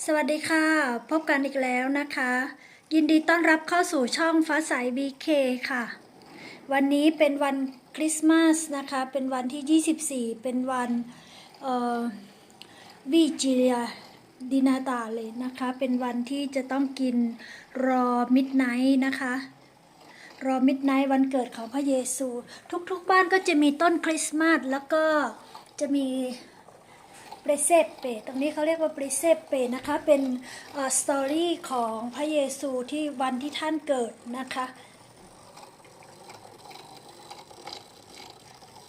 สวัสดีค่ะ พบกันอีกแล้วนะคะ ยินดีต้อนรับเข้าสู่ช่องฟ้าใส BK ค่ะ วันนี้เป็นวันคริสต์มาสนะคะ เป็นวันที่ 24 เป็นวันวิจิเลียดินาตาเลยนะคะ เป็นวันที่จะต้องกินรอมิดไนท์นะคะรอมิดไนท์วันเกิดของพระเยซู ทุกๆบ้านก็จะมีต้นคริสต์มาสแล้วก็จะมี เปรเซเปตรงนี้เขาเรียกว่าเปรเซเปนะคะ เป็นสตอรี่ของพระเยซูที่วันที่ท่านเกิดนะคะ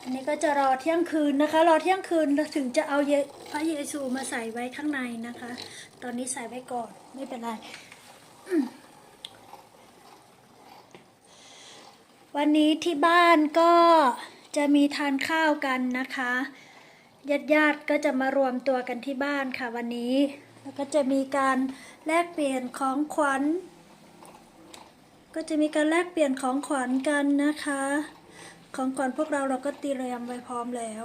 อันนี้ก็จะรอเที่ยงคืนนะคะ รอเที่ยงคืนถึงจะเอาเยพระเยซูมาใส่ไว้ข้างในนะคะ ตอนนี้ใส่ไว้ก่อนไม่เป็นไรวันนี้ที่บ้านก็จะมีทานข้าวกันนะคะ ญาติญาติๆก็จะมารวมตัวกันที่บ้านค่ะวันนี้ แล้วก็จะมีการแลกเปลี่ยนของขวัญ ก็จะมีการแลกเปลี่ยนของขวัญกันนะคะ ของขวัญพวกเราเราก็เตรียมไว้พร้อมแล้ว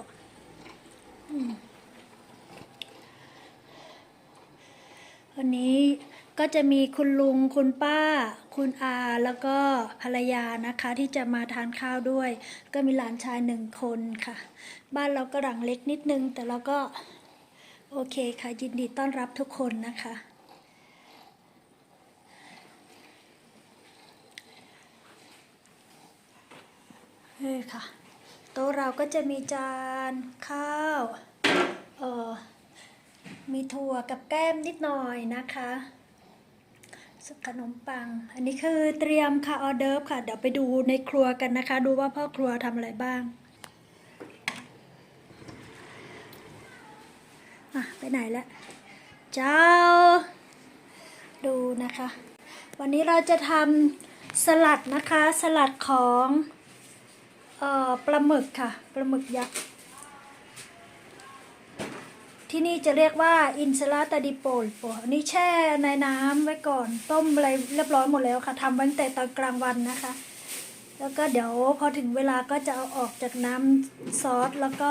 วันนี้ ก็จะมีคุณลุงคุณป้า คุณอา แล้วก็ภรรยานะคะที่จะมาทานข้าวด้วย ก็มีหลานชายหนึ่งคนค่ะ บ้านเราก็หลังเล็กนิดนึง แต่เราก็โอเคค่ะยินดีต้อนรับทุกคนนะคะเฮ้ค่ะโต๊ะเราก็จะมีจานข้าวเออมีถั่วกับแก้มนิดหน่อยนะคะ ขนมปัง อันนี้คือเตรียมค่ะออเดิร์ฟค่ะ เดี๋ยวไปดูในครัวกันนะคะ ดูว่าพ่อครัวทำอะไรบ้างอะไปไหนแล้วเจ้า ดูนะคะ วันนี้เราจะทำสลัดนะคะ สลัดของออปลาหมึกค่ะ ปลาหมึกยักษ์ ที่นี่จะเรียกว่าอินซลาตาดิโปลโปอันนี้แช่ในน้ำไว้ก่อน ต้มอะไรเรียบร้อยหมดแล้วค่ะทำไว้ตั้งแต่ตอนกลางวันนะคะ แล้วก็เดี๋ยวพอถึงเวลาก็จะเอาออกจากน้ำซอสแล้วก็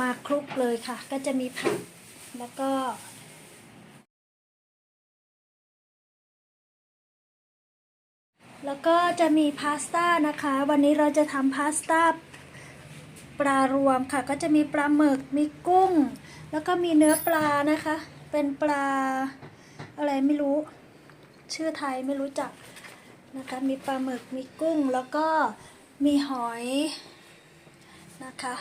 มาคลุกเลยค่ะ ก็จะมีผักแล้วก็แล้วก็จะมีพาสต้านะคะ วันนี้เราจะทำพาสต้า ปลารวมค่ะ ก็จะมีปลาหมึกมีกุ้ง แล้วก็มีเนื้อปลานะคะ เป็นปลาอะไรไม่รู้ ชื่อไทยไม่รู้จักนะคะ มีปลาหมึกมีกุ้งแล้วก็มีหอยนะคะ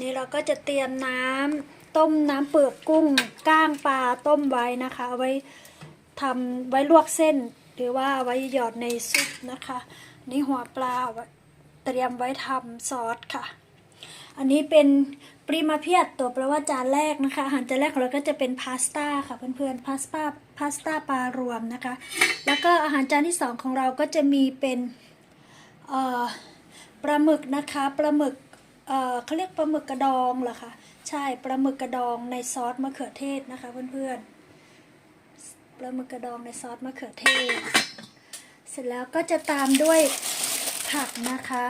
นี่เราก็จะเตรียมน้ำต้มน้ำเปลือกกุ้งก้างปลาต้มไว้นะคะเอาไว้ทำไว้ลวกเส้น หรือว่าไว้หยอดในซุปนะคะ นี่หัวปลาเตรียมไว้ทำซอสค่ะ อันนี้เป็นปริมาเพียตตัวแปลว่าจานแรกนะคะอาหารจานแรกของเราก็จะเป็นพาสต้าค่ะเพื่อนๆพาสต้าพาสต้าปลารวมนะคะ แล้วก็อาหารจานที่สองของเราก็จะมีเป็นปลาหมึกนะคะปลาหมึกเขาเรียกปลาหมึกกระดองเหรอคะใช่ปลาหมึกกระดองในซอสมะเขือเทศนะคะเพื่อนๆปลาหมึกกระดองในซอสมะเขือเทศ เสร็จแล้วก็จะตามด้วยผักนะคะ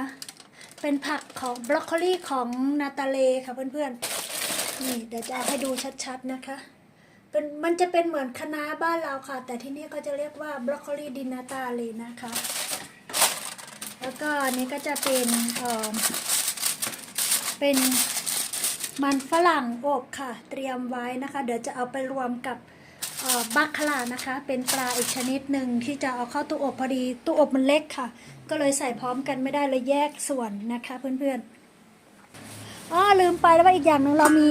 เป็นผักของบรอกโคลีของนาตาเลค่ะเพื่อนๆ นี่เดี๋ยวจะเอาให้ดูชัดๆนะคะ เป็นมันจะเป็นเหมือนคะน้าบ้านเราค่ะ แต่ที่นี่ก็จะเรียกว่าบรอกโคลีดินนาตาเลนะคะ แล้วก็นี้ก็จะเป็นเอ่อเป็นมันฝรั่งอบค่ะ เตรียมไว้นะคะ เดี๋ยวจะเอาไปรวมกับ บัคคลานะคะ เป็นปลาอีกชนิดหนึ่งที่จะเอาเข้าตู้อบพอดีตู้อบมันเล็กค่ะ ก็เลยใส่พร้อมกันไม่ได้เลยแยกส่วนนะคะเพื่อนๆอ๋อลืมไปแล้วว่าอีกอย่างหนึ่งเรามี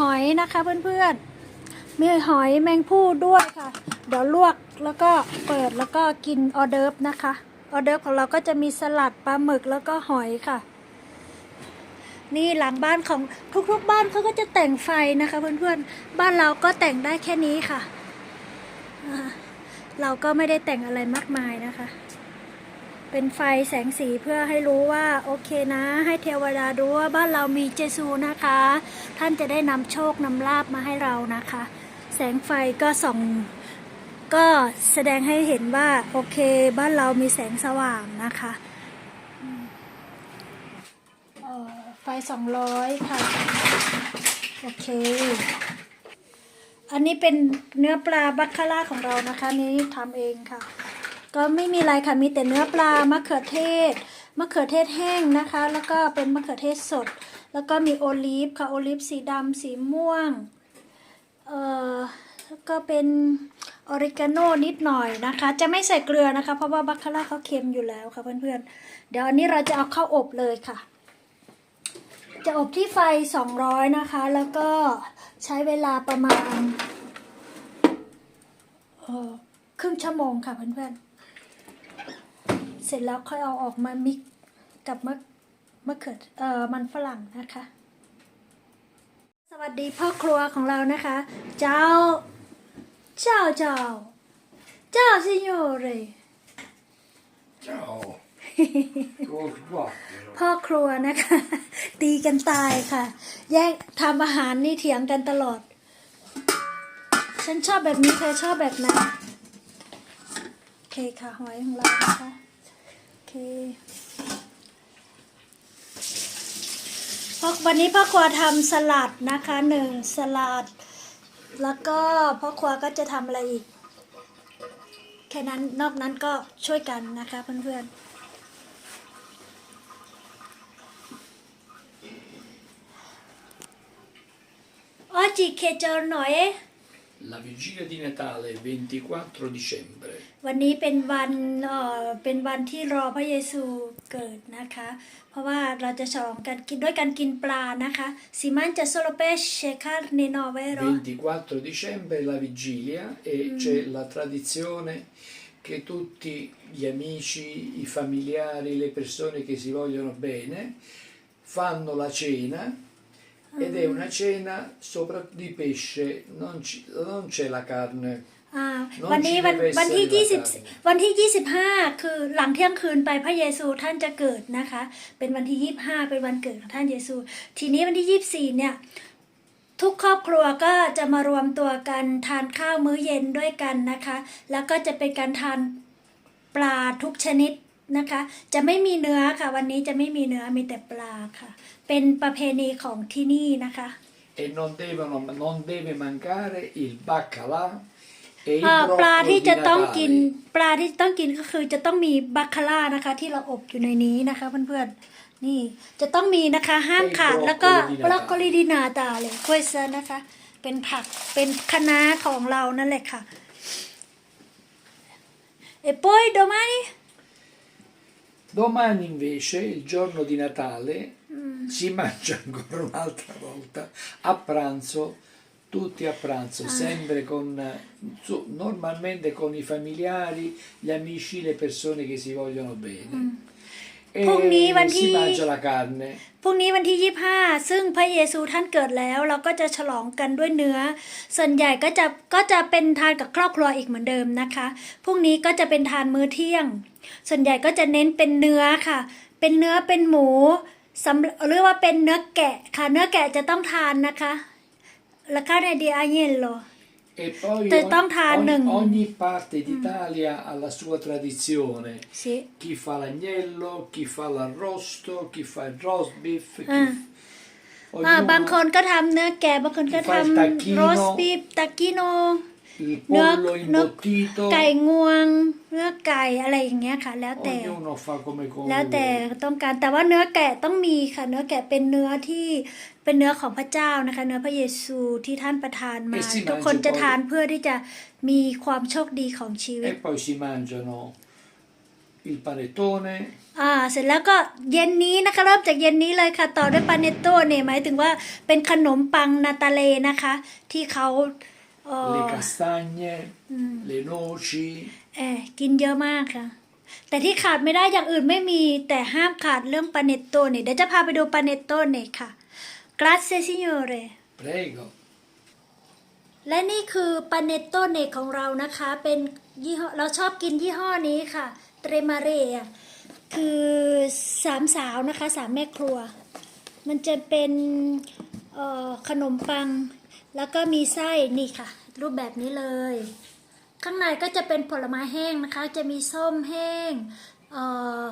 หอยนะคะเพื่อนๆมีหอยแมงผู้ด้วยค่ะ เดี๋ยวลวกแล้วก็เปิดแล้วก็กินออเดิร์ฟนะคะออเดิร์ฟของเราก็จะมีสลัดปลาหมึกแล้วก็หอยค่ะ นี่หลังบ้านของทุกๆบ้านเขาก็จะแต่งไฟนะคะ เพื่อนๆบ้านเราก็แต่งได้แค่นี้ค่ะ เราก็ไม่ได้แต่งอะไรมากมายนะคะ เป็นไฟแสงสีเพื่อให้รู้ว่าโอเคนะ ให้เทวดาดูว่าบ้านเรามีเจซูนะคะ ท่านจะได้นำโชคนำลาบมาให้เรานะคะ แสงไฟก็ส่องก็แสดงให้เห็นว่าโอเคบ้านเรามีแสงสว่างนะคะไฟสองร้อยค่ะ โอเค อันนี้เป็นเนื้อปลาบัคคาร่าของเรานะคะ นี้ทำเองค่ะ ก็ไม่มีอะไรค่ะมีแต่เนื้อปลามะเขือเทศมะเขือเทศแห้งนะคะ แล้วก็เป็นมะเขือเทศสด แล้วก็มีโอลีฟค่ะโอลีฟสีดำสีม่วงเอ่อแล้วก็เป็นออริกาโนนิดหน่อยนะคะ จะไม่ใส่เกลือนะคะ เพราะว่าบัคคาร่าเขาเค็มอยู่แล้วค่ะเพื่อนๆเดี๋ยวอันนี้เราจะเอาเข้าอบเลยค่ะ จะอบที่ไฟ 200 นะคะ แล้วก็ใช้เวลาประมาณออครึ่งชั่วโมงค่ะเพื่อนๆ เสร็จแล้วค่อยเอาออกมามิกกับมะมะเขือเอ่อมันฝรั่งนะคะ สวัสดีพ่อครัวของเรานะคะ เจ้า เจ้าเจ้า เจ้าซิโยเร Ciao. Come va? พ่อครัวนะคะ ตีกันตายค่ะ แยกทำอาหารนี่เถียงกันตลอด ฉันชอบแบบนี้เธอชอบแบบไหนโอเคค่ะหอยของเรานะคะโอเคพ่อวันนี้พ่อครัวทำสลัดนะคะหนึ่งสลัด แล้วก็พ่อครัวก็จะทำอะไรอีกแค่นั้นนอกนั้นก็ช่วยกันนะคะเพื่อนๆ Oggi che giorno è? La vigilia di Natale 24 dicembre. วันนี้เป็นวันเอ่อเป็นวันที่รอพระเยซูเกิดนะคะ เพราะว่าเราจะฉลองกันกินด้วยการกินปลานะคะซิมันจะ solo pesce carne no vero 24 dicembre è la vigilia e c'è la tradizione che tutti gli amici, i familiari, le persone che si vogliono bene fanno la cena ed è una cena sopra di pesce, non, ci- non c'è la carne. อ่าน้องวันนี้วันชีวิตวันที่เวสยี่เซสิอบร์วันที่ยี่สิบห้าคือหลังเที่ยงคืนไปพระเยซูท่านจะเกิดนะคะ เป็นวันที่ยี่สิบห้าเป็นวันเกิดของท่านเยซู ทีนี้วันที่ยี่สิบสี่เนี่ยทุกครอบครัวก็จะมารวมตัวกันทานข้าวมื้อเย็นด้วยกันนะคะ แล้วก็จะเป็นการทานปลาทุกชนิด นะคะ จะไม่มีเนื้อค่ะ วันนี้จะไม่มีเนื้อมีแต่ปลาค่ะ เป็นประเพณีของที่นี่นะคะ e non, devono, non deve mancare il baccalà e il เอ่อปลา broccoli ที่ di จะต้องกิน Natale. ปลาที่ต้องกินก็คือจะต้องมีบัคคาร่านะคะ ที่เราอบอยู่ในนี้นะคะเพื่อนๆนี่จะต้องมีนะคะห้ามขาดแล้วก็บรอกโคลีดินาตาเลยคุยเซนนะคะ เป็นผักเป็นคะน้าของเรานั่นแหละค่ะเอปอยดมานี่ Domani invece, il giorno di Natale, si mangia ancora un'altra volta a pranzo, tutti a pranzo, sempre con, normalmente con i familiari, gli amici, le persone che si vogliono bene. E Pugni, Vanti. si mangia la carne. พรุ่งนี้วันที่25ซึ่งพระเยซูท่านเกิดแล้ว เราก็จะฉลองกันด้วยเนื้อ ส่วนใหญ่ก็จะก็จะเป็นทานกับครอบครัวอีกเหมือนเดิมนะคะพรุ่งนี้ก็จะเป็นทานมื้อเที่ยง ส่วนใหญ่ก็จะเน้นเป็นเนื้อค่ะ เป็นเนื้อเป็นหมูสำเรียกว่าเป็นเนื้อแกะค่ะ เนื้อแกะจะต้องทานนะคะแล้วก็ ในดีอาเยนโล E poi Te ogni, tong than ogni- nừng. ogni parte d'Italia ha la sua tradizione. สิ Chi fa l'agnello, chi fa l'arrosto, chi fa il roast beef, chi อ่า อ่า ognuno- บางคนก็ทำเนื้อแกะบางคนก็ท Fai il ำ tacchino โรสบีฟตากิโน il เนื้อ pollo เนื้อ imbottito, ไก่งวง เนื้อไก่อะไรอย่างเงี้ยค่ะ แล้วแต่ ognuno fa come come แล้วแต่ vuole. ต้องการแต่ว่าเนื้อแกะต้องมีค่ะ เนื้อแกะเป็นเนื้อที่เป็นเนื้อของพระเจ้านะคะ เนื้อพระเยซูที่ท่านประทานมาเอซิมันทุกคนจะจะบอกทานเพื่อที่จะมีความโชคดีของชีวิต E poi si mangiano il panettone, อ่าเสร็จแล้วก็เย็นนี้นะคะเริ่มจากเย็นนี้เลยค่ะ ต่อด้วยปาเนโต้เนี่ยหมายถึงว่าเป็นขนมปังนาตาเลนะคะ ที่เขา เอ่อ le castagne, le noci, เออกินเยอะมากค่ะ แต่ที่ขาดไม่ได้อย่างอื่นไม่มี แต่ห้ามขาดเรื่องปาเนโต้เนี่ยเดี๋ยวจะพาไปดูปาเนโต้เนี่ยค่ะ grazie signore prego. และนี่คือปาเนโต้เนของเรานะคะ เป็นยี่ห้อเราชอบกินยี่ห้อนี้ค่ะ เตรมาเรียคือสามสาวนะคะสามแม่ครัว มันจะเป็นเอ่อขนมปัง แล้วก็มีไส้นี่ค่ะ รูปแบบนี้เลย ข้างในก็จะเป็นผลไม้แห้งนะคะ จะมีส้มแห้งเอ่อ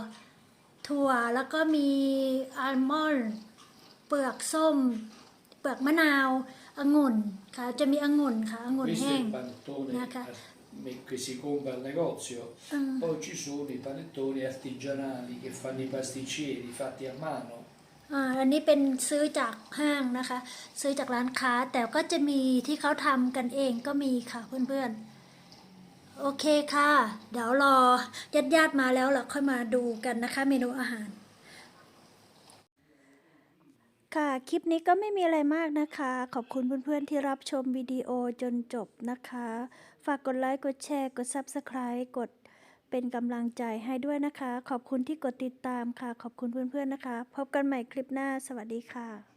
ถั่วแล้วก็มีอัลมอนด์เปลือกส้ม เปลือกมะนาวองุ่นค่ะจะมีองุ่นค่ะองุ่น Questo แห้ è ง il panettone Naca. eh, che si compra al negozio, Mm. poi ci sono i panettoni artigianali che fanno i pasticceri fatti a mano. อันนี้เป็นซื้อจากห้างนะคะ ซื้อจากร้านค้าแต่ก็จะมีที่เขาทำกันเองก็มีค่ะเพื่อนๆ โอเคค่ะ เดี๋ยวรอญาติญาติๆมาแล้วเราค่อยมาดูกันนะคะ เมนูอาหาร ค่ะ คลิปนี้ก็ไม่มีอะไรมากนะคะ ขอบคุณเพื่อนๆที่รับชมวิดีโอจนจบนะคะ ฝากกดไลค์ กดแชร์ กด Subscribe กด เป็นกำลังใจให้ด้วยนะคะ ขอบคุณที่กดติดตามค่ะ ขอบคุณเพื่อนๆนะคะ พบกันใหม่คลิปหน้า สวัสดีค่ะ